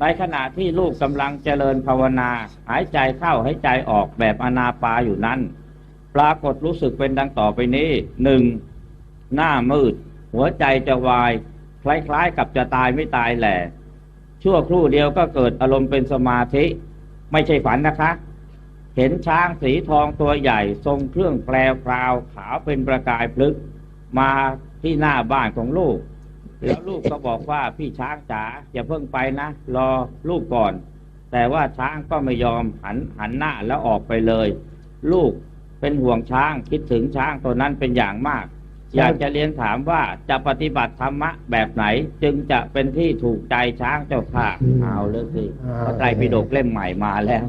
ในขณะที่ลูกกำลังเจริญภาวนา หายใจเข้าหายใจออกแบบอนาปาอยู่นั้น ปรากฏรู้สึกเป็นดังต่อไปนี้หนึ่งหน้ามืด หัวใจจะวาย คล้ายๆกับจะตายไม่ตายแหละชั่วครู่เดียวก็เกิดอารมณ์เป็นสมาธิ ไม่ใช่ฝันนะคะ เห็นช้างสีทองตัวใหญ่ ทรงเครื่องแปลวพราวขาวเป็นประกายพลึก มาที่หน้าบ้านของลูก แล้วลูกก็บอกว่าพี่ช้างจ๋าอย่าเพิ่งไปนะ รอลูกก่อน แต่ว่าช้างก็ไม่ยอมหันหันหน้าแล้วออกไปเลย ลูกเป็นห่วงช้างคิดถึงช้างตัวนั้นเป็นอย่างมาก อยากจะเรียนถามว่าจะปฏิบัติธรรมะแบบไหน จึงจะเป็นที่ถูกใจช้างเจ้าค่ะอืมเอาเลยสิอ่าพระไตรปิฎกเล่มใหม่มาแล้ว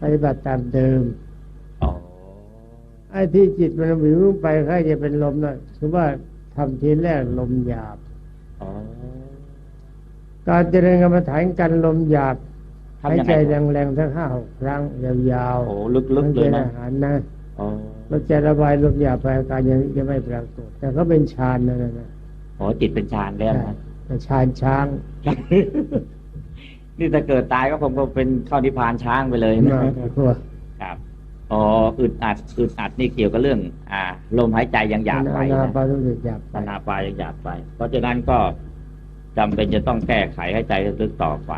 ปฏิบัติตามเดิมอ๋อไอ้ที่จิตมันวิวไปใครจะเป็นลมนะคือว่าทำทีแรกลมหยาบอ๋อ การเจริญกรรมฐานกันลมหยาบทำหายยังใจไงแรงๆทั้งห้าหกครั้งยาวโอ้ลึกๆเลยไม่นะใช่อาหารนะอ๋อเราจะระบายลมหยาบไปอาการยังยังไม่ปรากฏแต่ก็เป็นฌานนั่นนะอ๋อจิตเป็นฌานแล้วนะแต่ฌานช้างนี่ถ้าเกิดตายก็คงเป็นเข้านิพพานช้างไปเลยนะมากกว่าครับอ๋ออึดอัดอึดอัดนี่เกี่ยวกับเรื่อง อ่า ลมหายใจยังหยาบไปนานะปารุสิหยาบไปปนาปายังหยาบไป เพราะฉะนั้นก็ จำเป็นจะต้องแก้ไขให้ใจลึกต่อไป